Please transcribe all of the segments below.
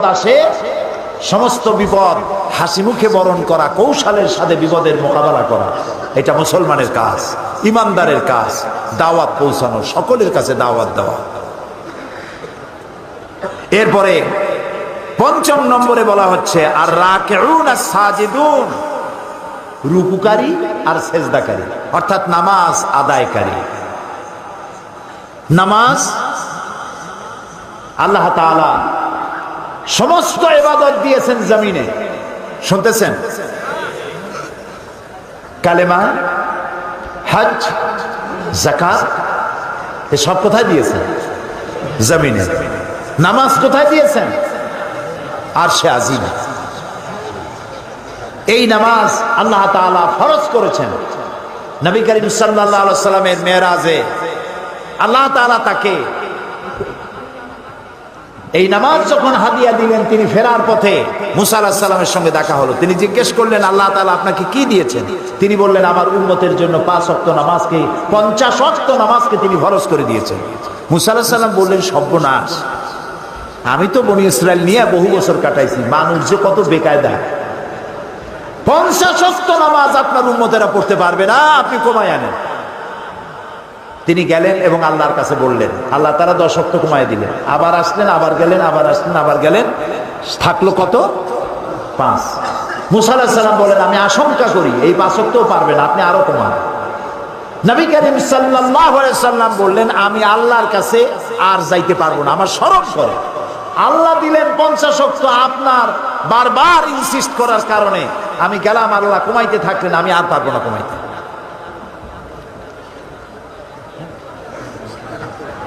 বিপদ আসে, সমস্ত বিপদ হাসি মুখে বরণ করা, কৌশলের সাথে বিপদের মোকাবেলা করা, এটা মুসলমানের কাজ, ইমানদারের কাজ, দাওয়াত পৌঁছানো, সকলের কাছে দাওয়াত দেওয়া। এরপরে পঞ্চম নম্বরে বলা হচ্ছে, আর রাকেউন আর রুকুকারী আর সেজদাকারী, অর্থাৎ নামাজ আদায়কারী। নামাজ আল্লাহ তাআলা সমস্ত ইবাদত দিয়েছেন জমিনে। শুনতেছেন? কালেমা হজ জাকাত এসব কোথায় দিয়েছেন? জমিনে। নামাজ কোথায় দিয়েছেন? আর সে আজিম। এই নামাজ আল্লাহ তাআলা ফরজ করেছেন। নবী করিম সাল্লাল্লাহু সাল্লামের মেয়েরাজে আল্লাহ তাআলা তাকে এই নামাজ যখন হাদিয়া দিলেন, তিনি ফেরার পথে মুসা সাল্লামের সঙ্গে দেখা হলো। তিনি জিজ্ঞেস করলেন, আল্লাহ তাআলা আপনাকে কি দিয়েছেন? তিনি বললেন, আমার উন্মতের জন্য পাঁচ অক্ত নামাজকে, পঞ্চাশ অক্ত নামাজকে তিনি ফরজ করে দিয়েছেন। মুসা সাল্লাম বললেন, সর্বনাশ। আমি তো বনি ইসরায়েল নিয়ে বহু বছর কাটাইছি, মানুষ যে কত বেকায়দা। পঞ্চাশ অক্ত নামাজ আপনার উন্মতেরা পড়তে পারবে না, আপনি কমায় আনেন। তিনি গেলেন এবং আল্লাহর কাছে বললেন, আল্লাহ তারা দশ দশক্ত কমায় দিলেন। আবার আসলেন, আবার গেলেন, আবার আসলেন, আবার গেলেন। থাকল কত? পাঁচ। মুসাল্লাহ সাল্লাম বলেন, আমি আশঙ্কা করি, এই পাঁচক্তও পারবেন আপনি আরও কমান নবী করিম সাল্লাম বললেন, আমি আল্লাহর কাছে আর যাইতে পারব না, আমার শরম করে। আল্লাহ দিলেন পঞ্চাশ অক্ত আপনার বারবার ইনসিস্ট করার কারণে, আমি গেলাম, আল্লাহ কমাইতে থাকলেন, আমি আর পারব না কমাইতে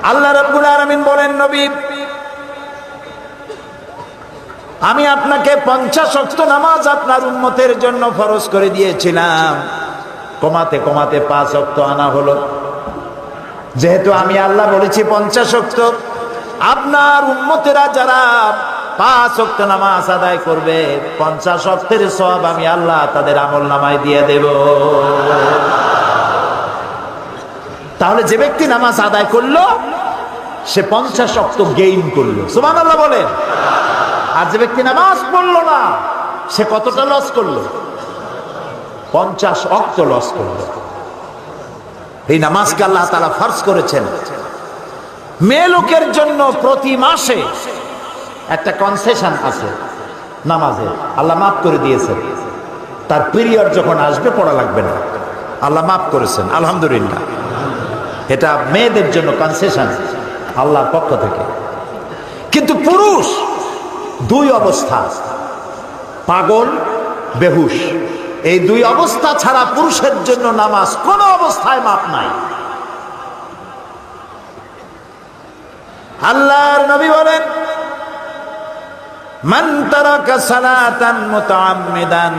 আল্লাহ রাব্বুল আলামিন বলেন, নবী, আমি আপনাকে পঞ্চাশ অক্ত নামাজ আপনার উন্মতের জন্য ফরজ করে দিয়েছিলাম। কমাতে কমাতে পাঁচ অক্ত আনা হলো। যেহেতু আমি আল্লাহ বলেছি পঞ্চাশ অক্ত আপনার উন্মতেরা যারা পাঁচ অক্ত নামাজ আদায় করবে, পঞ্চাশ অক্তের সব আমি আল্লাহ তাদের আমল নামায় দিয়ে দেব। তাহলে যে ব্যক্তি নামাজ আদায় করল, সে পঞ্চাশ অক্ত গেইন করল। সুমান আল্লাহ বলেন। আর যে ব্যক্তি নামাজ পড়ল না, সে কতটা লস করল? পঞ্চাশ অক্ত লস করল। এই নামাজকে আল্লাহ তালা ফার্স করেছেন। মেয়ে লোকের জন্য প্রতি মাসে একটা কনসেশন আছে নামাজে। আল্লাহ মাফ করে দিয়েছেন। তার পিরিয়ড যখন আসবে, পড়া লাগবে না। আল্লাহ মাফ করেছেন, আলহামদুলিল্লাহ। এটা মেয়েদের জন্য কনসেশন আল্লাহর পক্ষ থেকে। কিন্তু পুরুষ, দুই অবস্থা। পাগল, বেহুশ। এই দুই অবস্থা ছাড়া পুরুষের জন্য নামাজ কোন অবস্থায় মাপ নাই। আল্লাহর নবী বলেন, মান তারাকা সালাতান মুতাআম্মিদান,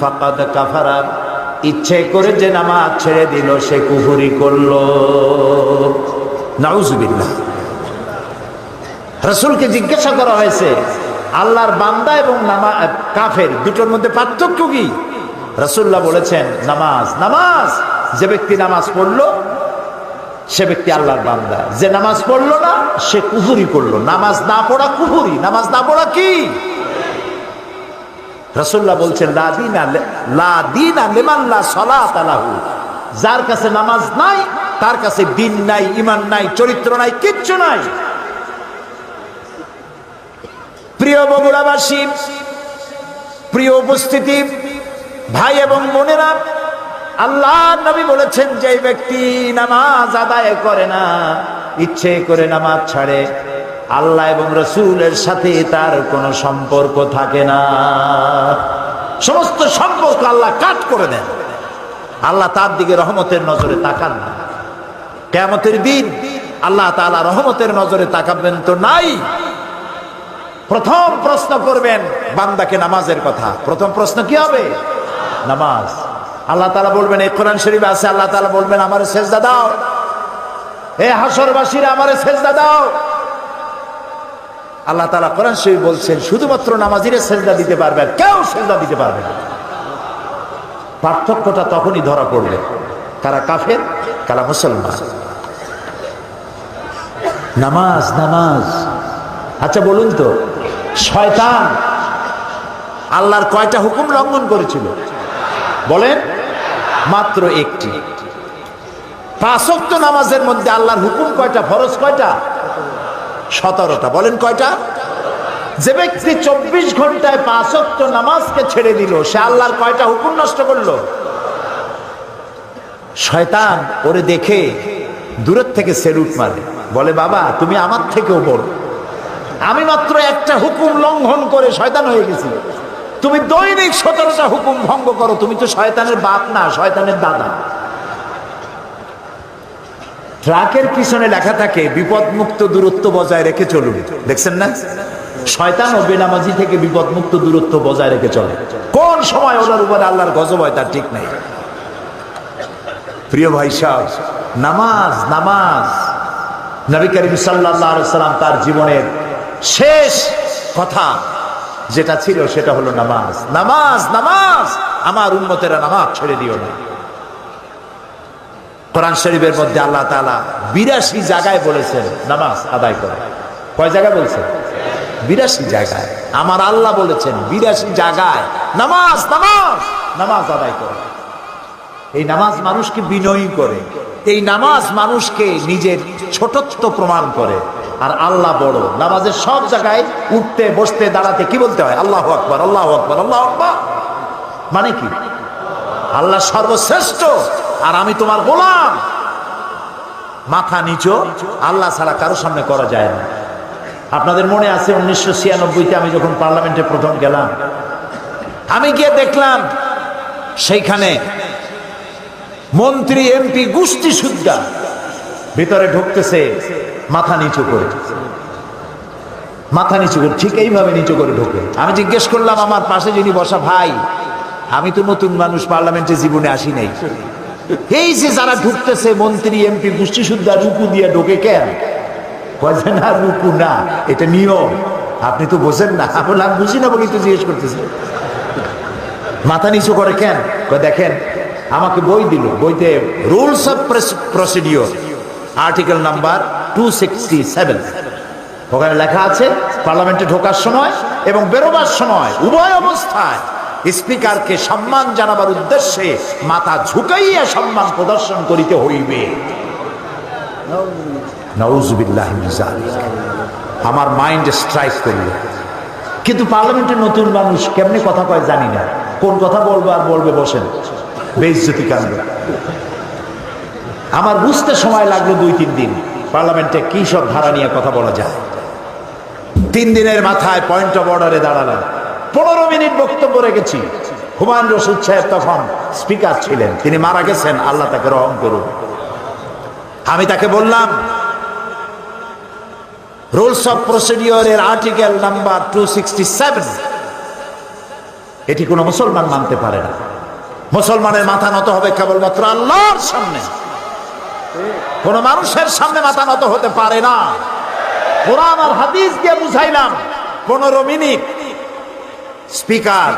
ফাকাদ কাফারা। ইচ্ছে করে যে নামাজ ছেড়ে দিল, সে কুফরি করল। নাউজুবিল্লাহ রসুলকে জিজ্ঞাসা করা হয়েছে, আল্লাহর বান্দা এবং নামা কাফের দুটোর মধ্যে পার্থক্য কি? রসুল্লাহ বলেছেন, নামাজ নামাজ। যে ব্যক্তি নামাজ পড়ল, সে ব্যক্তি আল্লাহর বান্দা। যে নামাজ পড়ল না, সে কুহুরি করল। নামাজ না পড়া কুহুরি নামাজ না পড়া কি? রসুল্লাহ বলছেন যার কাছে নামাজ নাই, তার কাছে দিন নাই ইমান নাই, চরিত্র নাই, কিচ্ছু নাই। প্রিয় বগুড়াবাসী, প্রিয় উপস্থিতি, ভাই এবং বোনেরা, আল্লাহ নবী বলেছেন, যে ব্যক্তি নামাজ আদায় করে না, ইচ্ছে করে নামাজ ছাড়ে আল্লাহ এবং রসুলের সাথে তার কোনো সম্পর্ক থাকে না। সমস্ত সম্পর্ক আল্লাহ কাট করে দেন। আল্লাহ তার দিকে রহমতের নজরে তাকান না। কেমতের দিন আল্লাহ তালা রহমতের নজরে তাকাবেন তো নাই? প্রথম প্রশ্ন করবেন, বান্দাকে নামাজের কথা। প্রথম প্রশ্ন কি হবে? নামাজ। আল্লাহ তালা বলবেন, এই কোরআন শরীফ আছে, আল্লাহ তালা বলবেন, আমার সেজদা দাও। এ হাসরবাসীরা আমার সেজদা দাও। আল্লাহ তালা কোরআন শরীফ বলছেন, শুধুমাত্র নামাজিরে সেজদা দিতে পারবে কেউ সেজদা দিতে পারবে না। পার্থক্যটা তখনই ধরা পড়বে, কারা কাফের, কারা মুসলমান। নামাজ নামাজ। আচ্ছা বলুন তো, শয়তান আল্লাহর কয়টা হুকুম লঙ্ঘন করেছিল? বলেন, মাত্র একটি। পাঁচক্ত নামাজের মধ্যে আল্লাহর হুকুম কয়টা, ফরজ কয়টা? সতেরোটা। বলেন কয়টা? যে ব্যক্তি চব্বিশ ঘন্টায় পাঁচক্ত নামাজকে ছেড়ে দিল, সে আল্লাহর কয়টা হুকুম নষ্ট করল? শয়তান ওরে দেখে দূরের থেকে সেলুট মারে। বলে, বাবা, তুমি আমার থেকেও বড়। আমি মাত্র একটা হুকুম লঙ্ঘন করে শয়তান হয়ে গেছি। তুমি দৈনিক সতেরোটা হুকুম ভঙ্গ করো। তুমি তো শয়তানের বাপ না, শয়তানের দাদা। ট্রাকের পিছনে লেখা থাকে, বিপদমুক্ত দূরত্ব বজায় রেখে চলুন। দেখছেন না? শয়তান ও বেনামাজি থেকে বিপদমুক্ত দূরত্ব বজায় রেখে চলে। কোন সময় ওনার উপরে আল্লাহর গজব হয় তার ঠিক নেই। প্রিয় ভাই সাহেব, নামাজ নামাজ। নবী করিম সাল্লাম তার জীবনের শেষ কথা যেটা ছিল সেটা হলো নামাজ। নামাজ নামাজ! আমার উন্মতেরা নামাজ ছেড়ে দিও না। কোরআন শরীফের মধ্যে আল্লাহ তালা বিরাশি জায়গায় বলেছেন, নামাজ আদায় করে। কয় জায়গায় বলছেন বিরাশি জায়গায়। আমার আল্লাহ বলেছেন, বিরাশি জায়গায় নামাজ নামাজ নামাজ আদায় করে। এই নামাজ মানুষকে বিনয়ী করে। এই নামাজ মানুষকে নিজের ছোটত্ব প্রমাণ করে। আর আল্লাহ বড়। নামাজের সব জায়গায় উঠতে, বসতে, দাঁড়াতে কি বলতে হয়? আল্লাহ আকবর আল্লাহ আকবর আল্লাহ আকবর। মানে কি? আল্লাহ সর্বশ্রেষ্ঠ। আর আমি তোমার গোলাম। মাথা নিচো, আল্লাহ ছাড়া কারও সামনে করা যায় না। আপনাদের মনে আছে উনিশশো ছিয়ানব্বইতে আমি যখন পার্লামেন্টে প্রথম গেলাম, আমি গিয়ে দেখলাম সেইখানে মন্ত্রী, এমপি, গোষ্ঠী সুদ্ধা ভিতরে ঢুকতেছে, মাথা নিচু করে। মাথা নিচু করে, ঠিক এইভাবে নিচু করে ঢোকে। আমি জিজ্ঞেস করলাম, আমার পাশে যিনি বসা ভাই, আমি তো নতুন মানুষ, পার্লামেন্টে জীবনে আসি নাই। এই যে যারা ঢুকতেছে মন্ত্রী এমপি গোষ্ঠী সুদ্ধা রুকু দিয়ে ঢোকে কেন যে না রুকু না এটা নিয়ম। আপনি তো বোঝেন না বললাম, বুঝি না বলি তো জিজ্ঞেস করতেছে। মাথা নিচু করে কেন? দেখেন আমাকে বই দিল বইতে rules of procedure article number two sixty seven ওখানে লেখা আছে পার্লামেন্টে ঢোকার সময় এবং বেরোবার সময় উভয় অবস্থায় স্পিকারকে সম্মান জানাবার উদ্দেশ্যে মাথা ঝুঁকাইয়া সম্মান প্রদর্শন করিতে হইবে। আমার মাইন্ড স্ট্রাইক করল। কিন্তু পার্লামেন্টের নতুন মানুষ কেমনে কথা কয় জানি না। কোন কথা বলব আর বলবে বসেন। বেইজ্জতি কাণ্ড। আমার বুঝতে সময় লাগল দুই, তিন দিন। পার্লামেন্টে কি সব ধারা নিয়ে কথা বলা যায়। তিন দিনের মাথায় পয়েন্ট অফ অর্ডারে দাঁড়ালাম। পনেরো মিনিট বক্তব্য রেখেছি। হুমায়ুন রশিদ সাহেব তখন স্পিকার ছিলেন। তিনি মারা গেছেন, আল্লাহ তাকে রহম করুন আমি তাকে বললাম রুলস অফ প্রসিডিওরের আর্টিকেল নাম্বার টু এটি কোনো মুসলমান মানতে পারে না। মুসলমানের মাথা নত হবে কেবলমাত্র আল্লাহর সামনে। কোন মানুষের সামনে মাথা নত হতে পারে না। কোরআন আর হাদিস দিয়ে বুঝাইলাম, পনেরো মিনিট স্পিকার,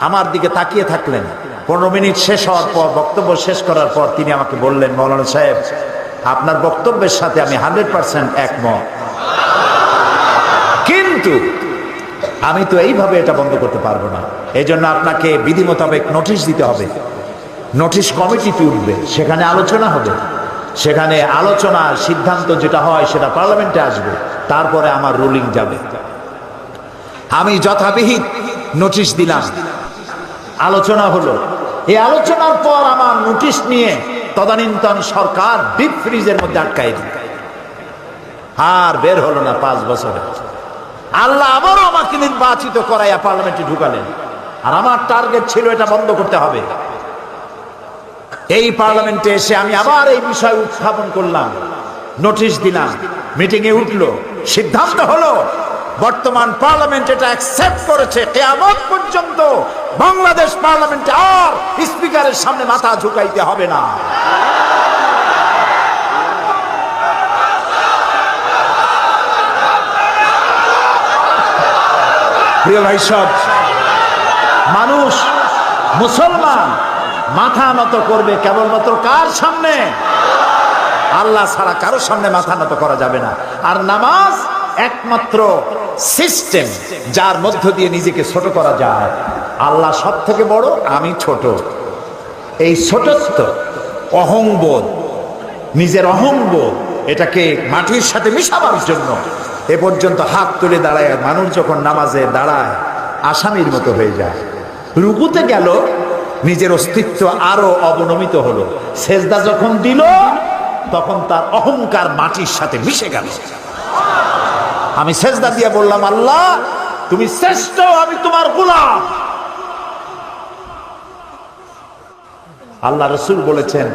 আমার দিকে তাকিয়ে থাকলেন। পনেরো মিনিট শেষ হওয়ার পর, বক্তব্য শেষ করার পর তিনি আমাকে বললেন, মৌলানা সাহেব, আপনার বক্তব্যের সাথে আমি হান্ড্রেড পার্সেন্ট একমত। কিন্তু আমি তো এইভাবে এটা বন্ধ করতে পারব না। এই জন্য আপনাকে বিধি মোতাবেক নোটিশ দিতে হবে। নোটিশ কমিটিতে উঠবে, সেখানে আলোচনা হবে। সেখানে আলোচনার সিদ্ধান্ত যেটা হয় সেটা পার্লামেন্টে আসবে। তারপরে আমার রুলিং যাবে। আমি যথাবিহিত নোটিশ দিলাম। আলোচনা হলো। এই আলোচনার পর আমার নোটিশ নিয়ে তদানীন্তন সরকার ডিপ ফ্রিজের মধ্যে আটকাই দিল। আর বের হলো না পাঁচ বছরে। আল্লাহ আবারও আমাকে নির্বাচিত করাইয়া পার্লামেন্টে ঢুকালেন। আর আমার টার্গেট ছিল এটা বন্ধ করতে হবে। এই পার্লামেন্টে এসে আমি আবার এই বিষয় উত্থাপন করলাম। নোটিশ দিলাম। মিটিং এ উঠল। সিদ্ধান্ত হলো বর্তমান পার্লামেন্ট এটা অ্যাকসেপ্ট করেছে। কেয়ামত পর্যন্ত বাংলাদেশ পার্লামেন্টে আর স্পিকারের সামনে মাথা ঝুঁকাইতে হবে না। প্রিয় মানুষ, মুসলমান মাথা নত করবে কেবলমাত্র কার সামনে? আল্লাহ ছাড়া কারোর সামনে মাথা নত করা যাবে না। আর নামাজ একমাত্র সিস্টেম যার মধ্য দিয়ে নিজেকে ছোট করা যায়। আল্লাহ সব থেকে বড়, আমি ছোট। এই ছোটত্ব, অহংবোধ, নিজের অহংবোধ, এটাকে মাটির সাথে মিশাবার জন্য এ পর্যন্ত হাত তুলে দাঁড়ায়। মানুষ যখন নামাজে দাঁড়ায়, আসামির মতো হয়ে যায়। রুকুতে গেল, নিজের অস্তিত্ব আরও অবনমিত হলো। সেজদা যখন দিল, তখন তার অহংকার মাটির সাথে মিশে গেল। আমি সেজদা দিয়ে বললাম, আল্লাহ, তুমি শ্রেষ্ঠ, আমি তোমার গোলাম। আল্লাহ রসুল বলেছেন,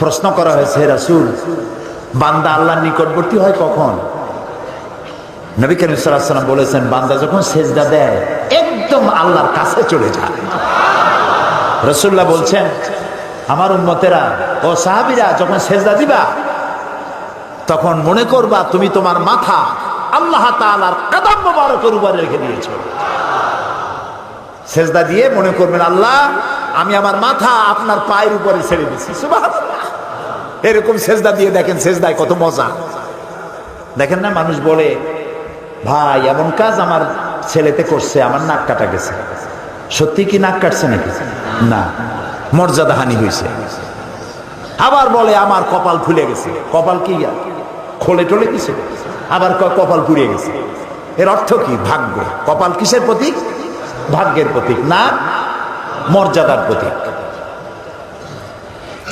প্রশ্ন করা হয়েছে রাসূল, বান্দা আল্লাহর নিকটবর্তী হয় কখন? নবী করিম সাল্লাম বলেছেন, বান্দা যখন সেজদা দেয়, একদম আল্লাহর কাছে চলে যায়। রসুল্লাহ বলছেন, আমার উম্মতেরা, ও সাহাবীরা, যখন সেজদা দিবা তখন মনে করবা তুমি তোমার মাথা আল্লাহ তাআলার কদম মোবারকের উপরে রেখে দিয়েছ। সেজদা দিয়ে মনে করবেন, আল্লাহ, আমি আমার মাথা আপনার পায়ের উপরে ছেড়ে দিচ্ছি এরকম সেজদা দিয়ে দেখেন সেজদায় কত মজা। দেখেন না, মানুষ বলে, ভাই, এমন কাজ আমার ছেলেতে করছে, আমার নাক কাটা গেছে। সত্যি কি নাক কাটছে নাকি? না মর্যাদা হানি হয়েছে আবার বলে, আমার কপাল ফুলে গেছে। কপাল কি? খোলে টোলে কিছু আবার কপাল পুড়িয়ে গেছে। এর অর্থ কি? ভাগ্য। কপাল কিসের প্রতীক? ভাগ্যের প্রতীক। না, মর্যাদার প্রতীক।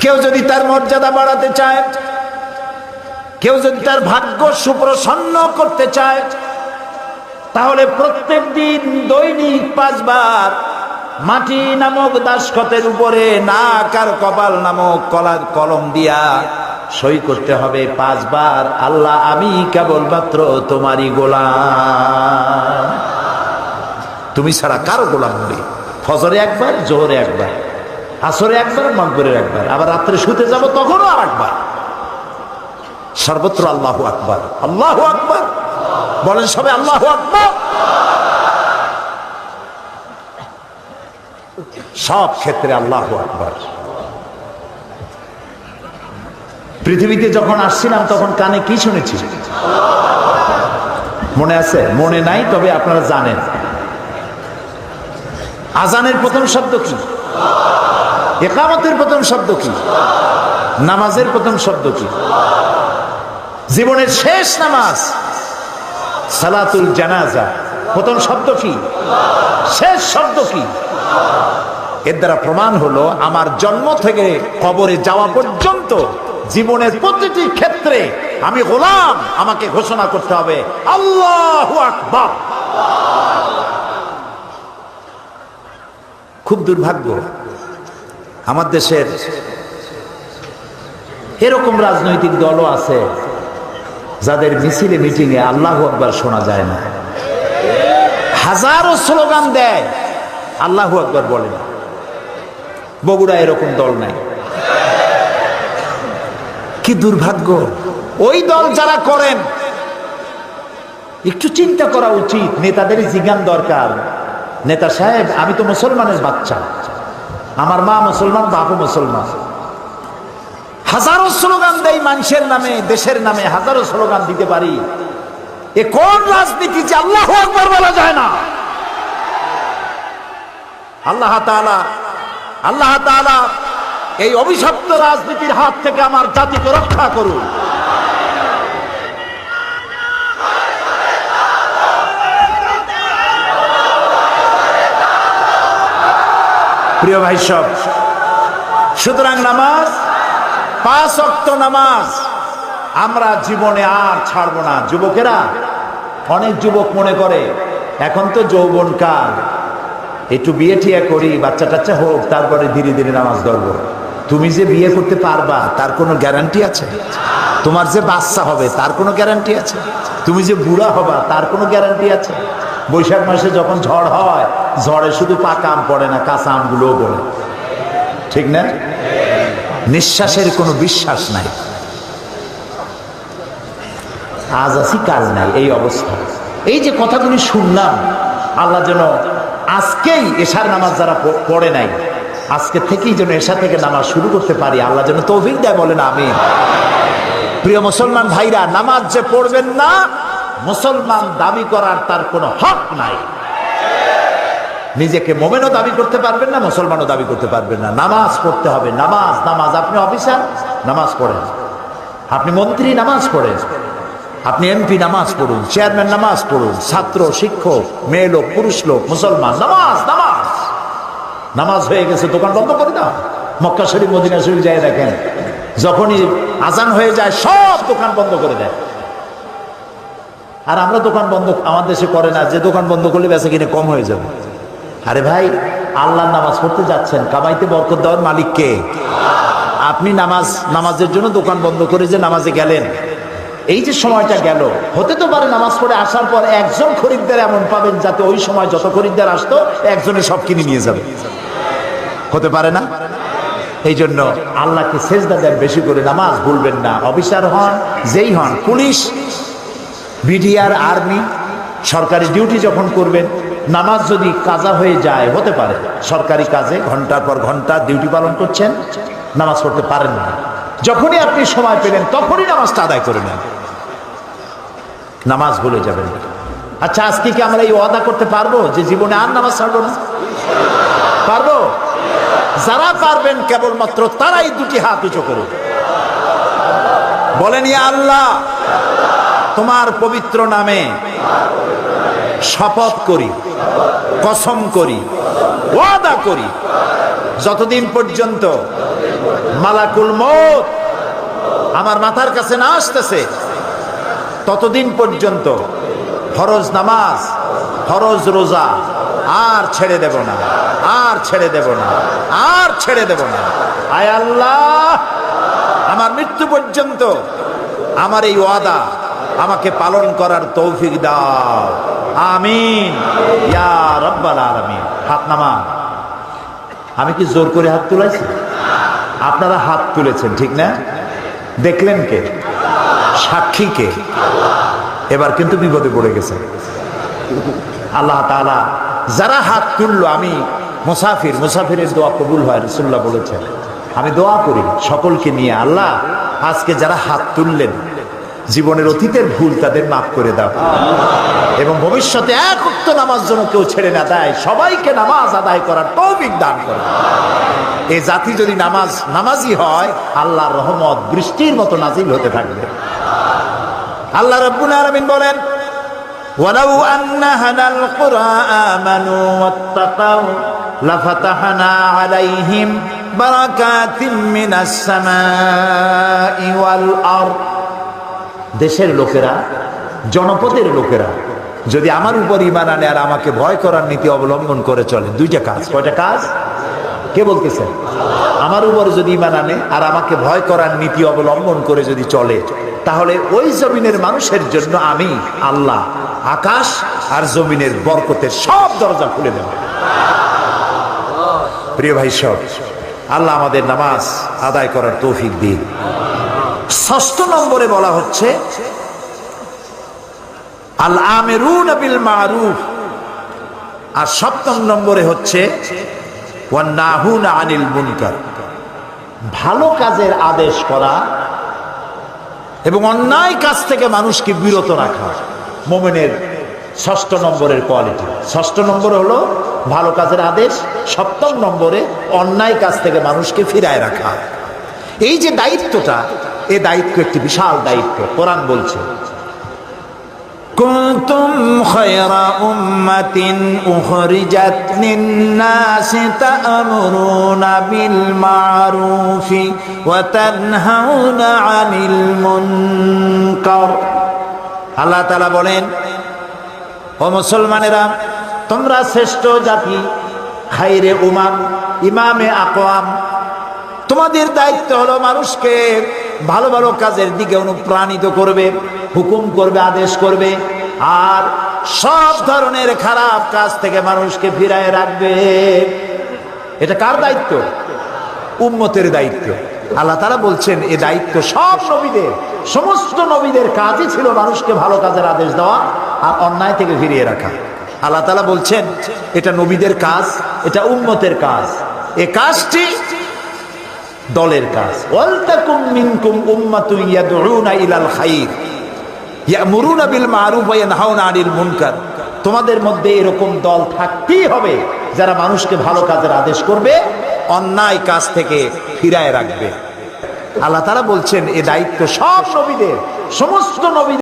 কেউ যদি তার মর্যাদা বাড়াতে চায়, কেউ যদি তার ভাগ্য সুপ্রসন্ন করতে চায়, তাহলে প্রত্যেক দিন দৈনিক পাঁচবার মাটি নামক দাসখতের উপরে না কার কপাল নামক কলার কলম দিয়া সই করতে হবে পাঁচবার। আল্লাহ, আমি কেবলমাত্র তোমারই গোলাম। তুমি ছাড়া কারও গোলাম নই। ফজরে একবার, জোহরে একবার, আসরে একবার মকবরের একবার, আবার রাত্রে শুতে যাব তখনও আর একবার। সর্বত্র আল্লাহ আকবার আল্লাহ আকবার। বলেন সবে আল্লাহ আকবার। সব ক্ষেত্রে আল্লাহ আকবার। পৃথিবীতে যখন আসছিলাম, তখন কানে কি শুনেছি? মনে আছে? মনে নাই, তবে আপনারা জানেন। আজানের প্রথম শব্দ কি? একামতের প্রথম শব্দ কি? নামাজের প্রথম শব্দ কি? জীবনের শেষ নামাজ, সালাতুল জানাজা, প্রথম শব্দ কি? শেষ শব্দ কি? এর দ্বারা প্রমাণ হলো, আমার জন্ম থেকে কবরে যাওয়া পর্যন্ত জীবনের প্রতিটি ক্ষেত্রে আমি গোলাম, আমাকে ঘোষণা করতে হবে। আল্লাহ আকবার। খুব দুর্ভাগ্য, আমার দেশের এরকম রাজনৈতিক দলও আছে যাদের মিছিলে মিটিংয়ে আল্লাহ আকবার শোনা যায় না। হাজারো স্লোগান দেয়, আল্লাহ আকবার বলে না। বগুড়া এরকম দল নাই। কি দুর্ভাগ্য? ওই দল যারা করেন, একটু চিন্তা করা উচিত, নেতাদেরই জিজ্ঞান দরকার। নেতা সাহেব, আমি তো মুসলমানের বাচ্চা। আমার মা মুসলমান বাপু মুসলমান। হাজারো স্লোগান দেই মানুষের নামে, দেশের নামে, হাজারো স্লোগান দিতে পারি। এ কোন রাজনীতি যে আল্লাহ আকবার বলা যায় না? আল্লাহ তাআলা আল্লাহ তাআলা এই অভিশপ্ত রাজনীতির হাত থেকে আমার জাতিকে রক্ষা করুন। প্রিয় ভাই সব, সুতরাং নামাজ, পাঁচ অক্ত নামাজ আমরা জীবনে আর ছাড়বো না। যুবকেরা, অনেক যুবক মনে করে, এখন তো যৌবন কাল একটু বিয়ে ঠিয়া করি বাচ্চা টাচ্চা হোক, তারপরে ধীরে ধীরে নামাজ ধরবো। তুমি যে বিয়ে করতে পারবা, তার কোনো গ্যারান্টি আছে? তোমার যে বাচ্চা হবে, তার কোনো গ্যারান্টি আছে? তুমি যে বুড়া হবা, তার কোনো গ্যারান্টি আছে? বৈশাখ মাসে যখন ঝড় হয়, ঝড়ে শুধু পাকা আম পড়ে না, কাঁচা আমগুলোও পড়ে। ঠিক না? নিঃশ্বাসের কোনো বিশ্বাস নাই। আজ আছি, কাল নাই, এই অবস্থা। এই যে কথাগুলি শুনলাম, আল্লাহ যেন আজকেই এশার নামাজ যারা পড়ে নাই আজকে থেকেই যেন এশা থেকে নামাজ শুরু করতে পারি। আল্লাহ যেন তৌফিক দেয়, বলেন আমি প্রিয় মুসলমান ভাইরা, নামাজ যে পড়বেন না, মুসলমান দাবি করার তার কোনো হক নাই। নিজেকে মোমেনও দাবি করতে পারবেন না, মুসলমানও দাবি করতে পারবেন না। নামাজ পড়তে হবে, নামাজ নামাজ। আপনি অফিসার, নামাজ পড়েন। আপনি মন্ত্রী, নামাজ পড়েন। আপনি এমপি, নামাজ পড়ুন। চেয়ারম্যান, নামাজ পড়ুন। ছাত্র, শিক্ষক, মেয়ে লোক, পুরুষ লোক, মুসলমান নামাজ। নামাজ হয়ে গেছে, দোকান বন্ধ করে দাও মক্কা শরীফ, মদিনা শরীফ যায় দেখেন, যখনই আজান হয়ে যায়, সব দোকান বন্ধ করে দেয়। আর আমরা দোকান বন্ধ, আমার দেশে করে না, যে দোকান বন্ধ করলে বেচা কিনে কম হয়ে যাবে। আরে ভাই, আল্লাহর নামাজ পড়তে যাচ্ছেন, কামাইতে বরকত দেওয়ার মালিক কে? আপনি নামাজ, নামাজের জন্য দোকান বন্ধ করে যে নামাজে গেলেন এই যে সময়টা গেল, হতে তো পারে নামাজ পড়ে আসার পর একজন খরিদ্দার এমন পাবেন যাতে ওই সময় যত খরিদ্দার আসতো, একজনে সব কিনে নিয়ে যাবে। হতে পারে না? এই জন্য আল্লাহকে সেজদা দেন বেশি করে, নামাজ ভুলবেন না। অফিসার হন, যেই হন, পুলিশ, বিডিআর, আর্মি, সরকারি ডিউটি যখন করবেন, নামাজ যদি কাজা হয়ে যায়, হতে পারে। সরকারি কাজে ঘণ্টার পর ঘণ্টা ডিউটি পালন করছেন, নামাজ পড়তে পারেন না। যখনই আপনি সময় পেলেন, তখনই নামাজটা আদায় করে নেন। নামাজ ভুলে যাবেন। আচ্ছা আজকে কি আমরা এই ওয়াদা করতে পারব যে জীবনে আর নামাজ ছাড়বো না? পারব? যারা পারবেন, কেবলমাত্র তারাই দুটি হাত উঁচু করুন বলেন, ইয়া আল্লাহ, তোমার পবিত্র নামে শপথ করি, কসম করি, ওয়াদা করি। যতদিন পর্যন্ত মালাকুল মত আমার মাথার কাছে না আসতেছে। ততদিন পর্যন্ত ফরজ নামাজ, ফরজ রোজা আর ছেড়ে দেব না, আর ছেড়ে দেব না, আর ছেড়ে দেব না। আয় আল্লাহ, আমার মৃত্যু পর্যন্ত আমার এই ওয়াদা আমাকে পালন করার তৌফিক দাও। আমিন। ইয়া রব্বাল হাত নামা আমি কি জোর করে হাত তুলেছি আপনারা হাত তুলেছেন, ঠিক না? দেখলেন কে? সাক্ষী কে? এবার কিন্তু বিপদে পড়ে গেছে। আল্লাহ তালা যারা হাত তুললো, আমি মুসাফির, মুসাফিরের দোয়া কবুল হয় রসুল্লাহ বলেছেন। আমি দোয়া করি সকলকে নিয়ে, আল্লাহ আজকে যারা হাত তুললেন জীবনের অতীতের ভুল তাদের মাফ করে দাও এবং ভবিষ্যতে এক উক্ত নামাজ যেন কেউ ছেড়ে না দেয় সবাইকে নামাজ আদায় করার তৌফিক দান করে এই জাতি যদি নামাজ নামাজি হয় আল্লাহর রহমত বৃষ্টির মতো নাজিল হতে থাকবে আল্লাহ রব্বুল আলামিন বলেন ولو أن أهل القرى آمنوا واتقوا لفتحنا عليهم بركات من السماء والأرض দেশের লোকেরা, জনপদের লোকেরা, যদি আমার উপর ইমান আনে আর আমাকে ভয় করার নীতি অবলম্বন করে চলে, দুইটা কাজ। কয়টা কাজ? কে বলতেছেন আমার উপর যদি ইমান আনে আর আমাকে ভয় করার নীতি অবলম্বন করে যদি চলে, তাহলে ওই জমিনের মানুষের জন্য আমি আল্লাহ, আকাশ আর জমিনের বরকতের সব দরজা খুলে দেব। প্রিয় ভাই সব, আল্লাহ আমাদের নামাজ আদায় করার তৌফিক দিন। ষষ্ঠ নম্বরে বলা হচ্ছে আল আমেরুন বিল মারুফ আর সপ্তম নম্বরে হচ্ছে আনিল মুনকার। ভালো কাজের আদেশ করা এবং অন্যায় কাজ থেকে মানুষকে বিরত রাখা, মোমেনের ষষ্ঠ নম্বরের কোয়ালিটি। ষষ্ঠ নম্বর হলো ভালো কাজের আদেশ, সপ্তম নম্বরে অন্যায় কাজ থেকে মানুষকে ফিরায় রাখা। এই যে দায়িত্বটা এ দায়িত্ব একটি বিশাল দায়িত্ব কোরআন বলছে كنتم خير أمة أخرجت للناس تأمرون بالمعروف وتنهون عن المنكر আল্লাহ তালা বলেন ও মুসলমানেরা তোমরা শ্রেষ্ঠ জাতি খাইরে উমাম ইমামে আকোয়াম তোমাদের দায়িত্ব হলো মানুষকে ভালো ভালো কাজের দিকে অনুপ্রাণিত করবে, হুকুম করবে, আদেশ করবে, আর সব ধরনের খারাপ কাজ থেকে মানুষকে ফিরায় রাখবে। এটা কার দায়িত্ব? উম্মতের দায়িত্ব। আল্লাহ তারা বলছেন, এ দায়িত্ব সব নবীদের, সমস্ত নবীদের কাজই ছিল মানুষকে ভালো কাজের আদেশ দেওয়া আর অন্যায় থেকে ফিরিয়ে রাখা। আল্লাহ তালা বলছেন, এটা নবীদের কাজ, এটা উম্মতের কাজ। এ কাজটি দলের কাজ। মুনকার। তোমাদের মধ্যে এরকম দল থাকতেই হবে যারা মানুষকে ভালো কাজের আদেশ করবে, অন্যায় কাজ থেকে ফিরায় রাখবে। আল্লাহ তারা বলছেন, এ দায়িত্ব সব নবীদের, সমস্ত নবী